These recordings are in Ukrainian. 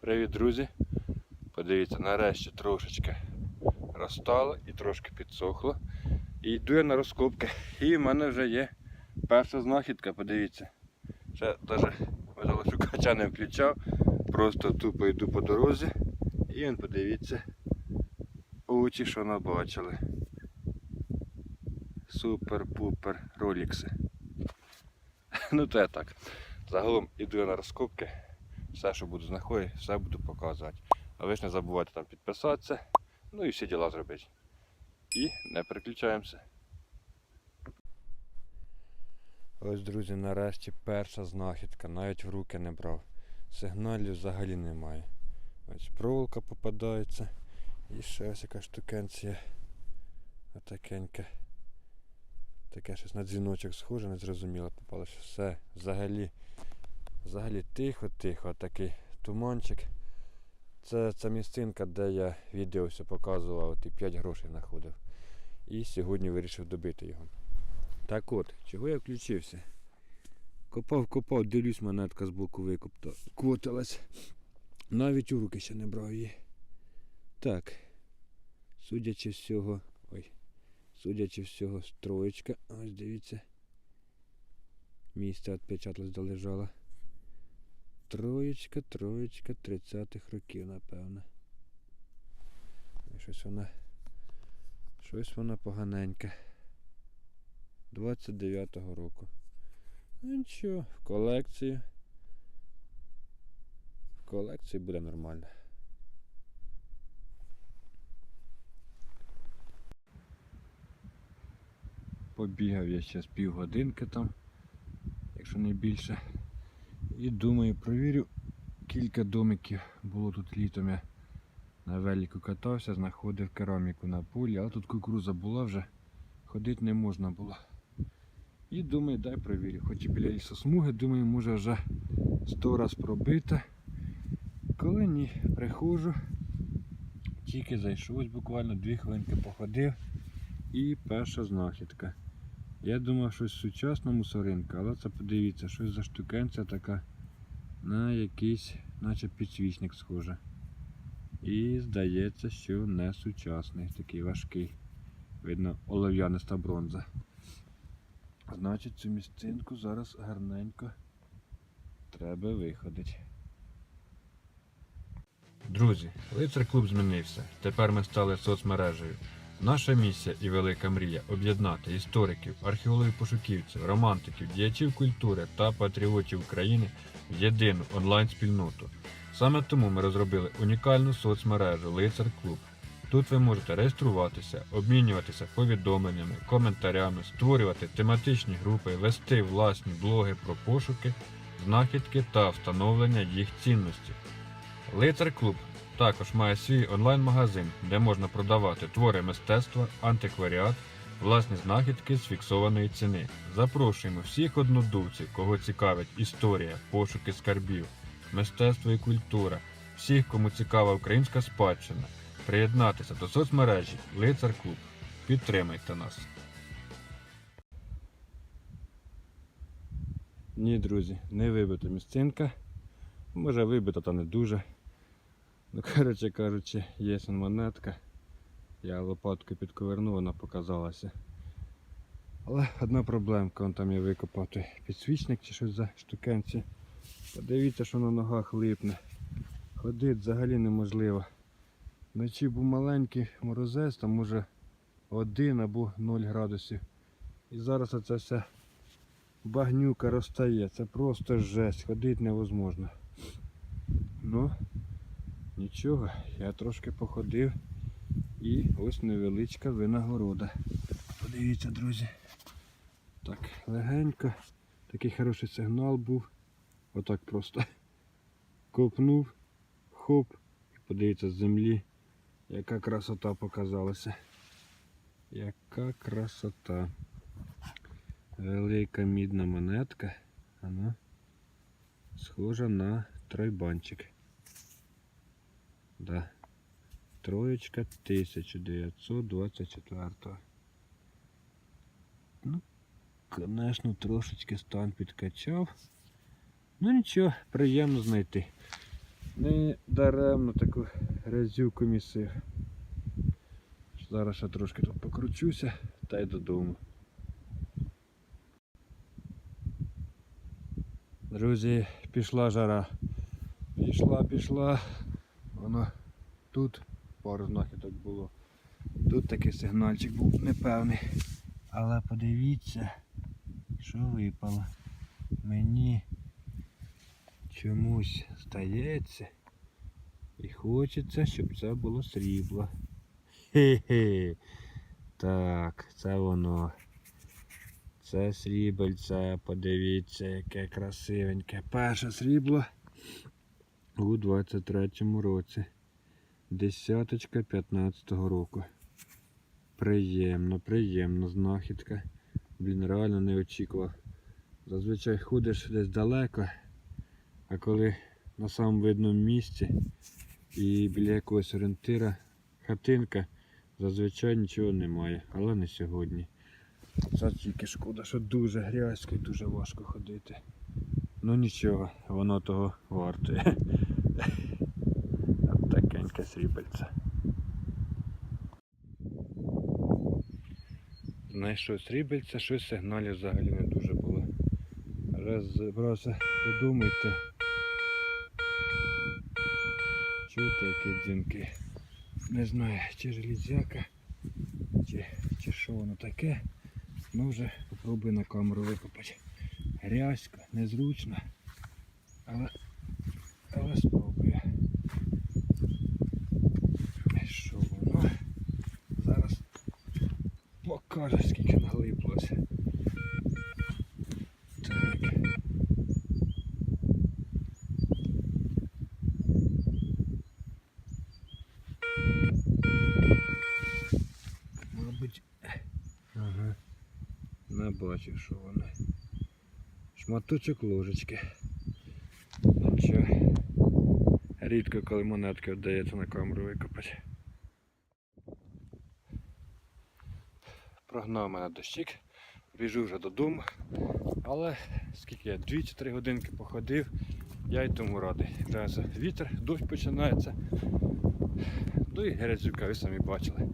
Привіт, друзі! Подивіться, нарешті трошечки розтало і трошки підсохло. І йду я на розкопки. І в мене вже є перша знахідка, подивіться. Ще навіть шукача не включав. Просто тупо йду по дорозі. І він подивіться. Очі, що набачили. Супер-пупер ролікси. Ну то я так. Загалом іду я на розкопки. Все, що буду знаходити, все буду показувати. А ви ж не забувайте там підписатися, ну і всі діла зробити. І не переключаємося. Ось, друзі, нарешті перша знахідка, навіть в руки не брав. Сигналів взагалі немає. Ось проволока попадається. І ще ось яка штукенція. Отакенька. Таке щось на дзвіночок схоже, не зрозуміло попалося. Все, взагалі. Взагалі тихо-тихо, такий туманчик. Це ця місцинка, де я відео все показував, і 5 грошей знаходив. І сьогодні вирішив добити його. Так от, чого я включився? Копав, копав, дивлюсь, монетка з боку викопта. Котилась. Навіть у руки ще не брав її. Так. Судячи всього. Ой. Судячи всього, строєчка. Ось дивіться. Місце відпечаталось, де лежала. Троєчка, троєчка 30-х років, напевно. І Щось вона. Щось вона поганенька. 29-го року. Ну нічого, в колекції. В колекції буде нормально. Побігав я ще з півгодинки там, якщо не більше. І думаю, провірю кілька домиків. Було тут літом я на велику катався, знаходив кераміку на полі, але тут кукуруза була вже, ходити не можна було. І думаю, дай провірю. Хоч і біля лісосмуги, думаю, може вже сто раз пробита. Коли ні, приходжу, тільки зайшов, буквально дві хвилинки походив і перша знахідка. Я думав, щось сучасна мусоринка, але це подивіться, щось за штукенця така на якийсь, наче підсвічник схоже. І здається, що не сучасний, такий важкий. Видно, олов'яниста бронза. Значить, цю місцинку зараз гарненько треба виходити. Друзі, лицар клуб змінився. Тепер ми стали соцмережею. Наша місія і велика мрія об'єднати істориків, археологів пошуківців, романтиків, діячів культури та патріотів України в єдину онлайн-спільноту. Саме тому ми розробили унікальну соцмережу Лицар Клуб. Тут ви можете реєструватися, обмінюватися повідомленнями, коментарями, створювати тематичні групи, вести власні блоги про пошуки, знахідки та встановлення їх цінності. Лицар Клуб також має свій онлайн-магазин, де можна продавати твори мистецтва, антикваріат, власні знахідки з фіксованої ціни. Запрошуємо всіх однодумців, кого цікавить історія, пошуки скарбів, мистецтво і культура, всіх, кому цікава українська спадщина, приєднатися до соцмережі Лицар Клуб. Підтримайте нас. Ні, друзі, не вибита місцинка. Може вибита, та не дуже. Ну, коротше кажучи, є монетка. Я лопаткою підковернув, вона показалася. Але одна проблемка, вон там я викопав той підсвічник чи щось за штукенці. Подивіться, що на ногах липне. Ходити взагалі неможливо. Вночі був маленький морозець, там може 1 або 0 градусів. І зараз оце все багнюка розтає. Це просто жесть, ходити невозможно. Ну, Нічого, я трошки походив і ось невеличка винагорода. Подивіться, друзі. Так, легенько. Такий хороший сигнал був. Отак просто копнув, хоп, подивіться з землі, яка красота показалася. Яка красота. Велика мідна монетка. Вона схожа на тройбанчик. Да. Троєчка 1924. Ну, звісно, трошечки стан підкачав. Ну нічого, приємно знайти. Не даремно таку грязюку місив. Зараз ще трошки тут покручуся та й додому. Друзі, пішла жара. Пішла, пішла. Воно тут пару знахідок було. Тут такий сигнальчик був непевний. Але подивіться, що випало. Мені чомусь стається і хочеться, щоб це було срібло. Хе-хе. Так, це воно. Це срібельце, подивіться, яке красивеньке. Перше срібло у 23-му році. Десяточка 15-го року. Приємно, приємна знахідка. Блін, реально не очікував. Зазвичай ходиш десь далеко, а коли на самому видному місці і біля якогось орієнтира хатинка, зазвичай нічого немає, але не сьогодні. Це тільки шкода, що дуже грязько і дуже важко ходити. Ну нічого, воно того вартує. Такеньке срібельце. Знайшов срібельце, щось сигналів взагалі не дуже було. Раз збрався додому йти. Чуєте, які дзвінки? Не знаю, чи железяка, чи, чи що воно таке. Ну вже попробую на камеру викопати. Грязько, незручно. Але, але спробую. Що воно? Зараз покаже, скільки наглиплося. Так. Мабуть. Ага. Не бачив, що воно. Шматочок ложечки. Нічого. Рідко коли монетки вдається на камеру викопати. Прогнав мене дощик, біжу вже додому. Але скільки я 2-3 годинки походив, я й тому радий. Зараз вітер, дощ починається. Ну і грязюка, ви самі бачили.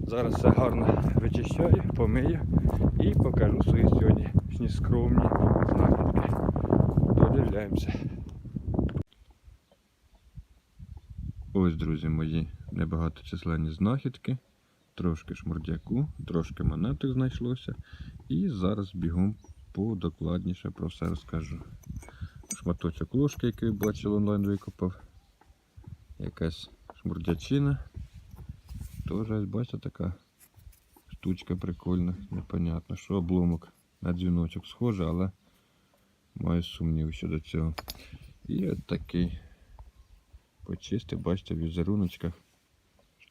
Зараз все гарно вичищаю, помию і покажу свої сьогоднішні скромні знахідки. Додивляємося. Ось, друзі мої, небагаточисленні знахідки. Трошки шмурдяку, трошки монеток знайшлося. І зараз бігом подокладніше про все розкажу. Шматочок ложки, який ви бачили онлайн викопав. Якась шмурдячина. Теж, бачите, така штучка прикольна, непонятно, що обломок на дзвіночок схоже, але маю сумнів щодо цього. І от такий почистив, бачите, в візеруночках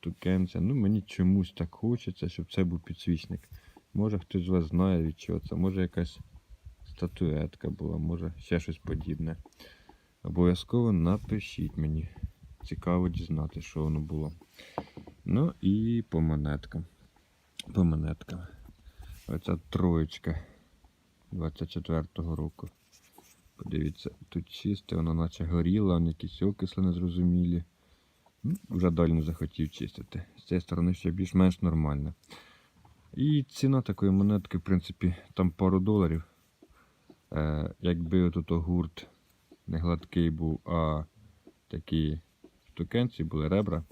штукенця. Ну мені чомусь так хочеться, щоб це був підсвічник. Може хтось з вас знає від чого це, може якась статуетка була, може ще щось подібне. Обов'язково напишіть мені. Цікаво дізнатися, що воно було. Ну і по монеткам. По монеткам. Оця троєчка 24-го року. Подивіться, тут чисте, воно наче горіло, якісь окисли незрозумілі. Вже далі не захотів чистити. З цієї сторони ще більш-менш нормально. І ціна такої монетки, в принципі, там пару доларів. Е, якби от гурт не гладкий був, а такі штукенці були ребра,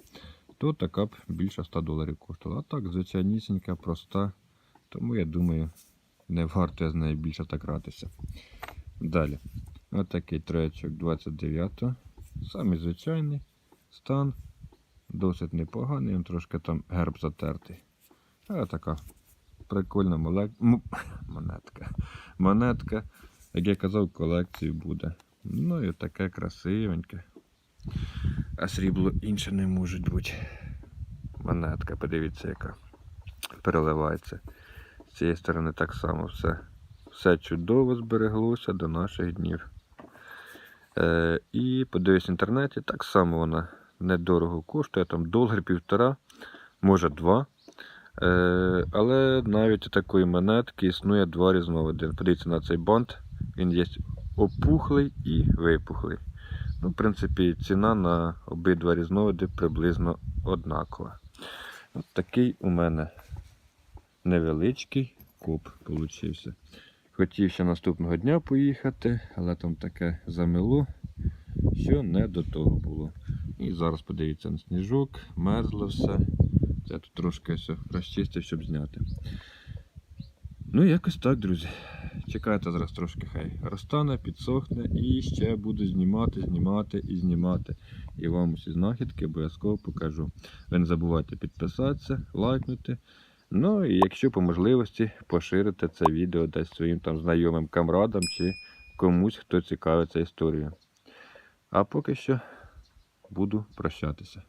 то така б більше 100 доларів коштувала. А так, звичайнісінька, проста. Тому я думаю, не варто з нею більше так гратися. Далі. Отакий троєчок 29 Самий звичайний стан. Досить непоганий, він трошки там герб затертий. А така прикольна молек... монетка. Монетка, як я казав, в колекції буде. Ну і таке красивеньке. А срібло інше не може бути. Монетка, подивіться, яка переливається. З цієї сторони так само все. Все чудово збереглося до наших днів. Е, і подивись в інтернеті, так само вона недорого коштує, там долар півтора, може два. Е, але навіть такої монетки існує два різновиди. Подивіться на цей бант, він є опухлий і випухлий. Ну, в принципі, ціна на обидва різновиди приблизно однакова. От такий у мене невеличкий коп получився. Хотів ще наступного дня поїхати, але там таке замило, що не до того було. І зараз подивіться на сніжок, мерзло все. Це тут трошки все розчистив, щоб зняти. Ну, якось так, друзі. Чекайте зараз трошки хай розтане, підсохне і ще буду знімати, знімати і знімати. І вам усі знахідки обов'язково покажу. Ви не забувайте підписатися, лайкнути. Ну і якщо по можливості поширити це відео десь своїм там знайомим камрадам чи комусь, хто цікавиться історією. А поки що буду прощатися.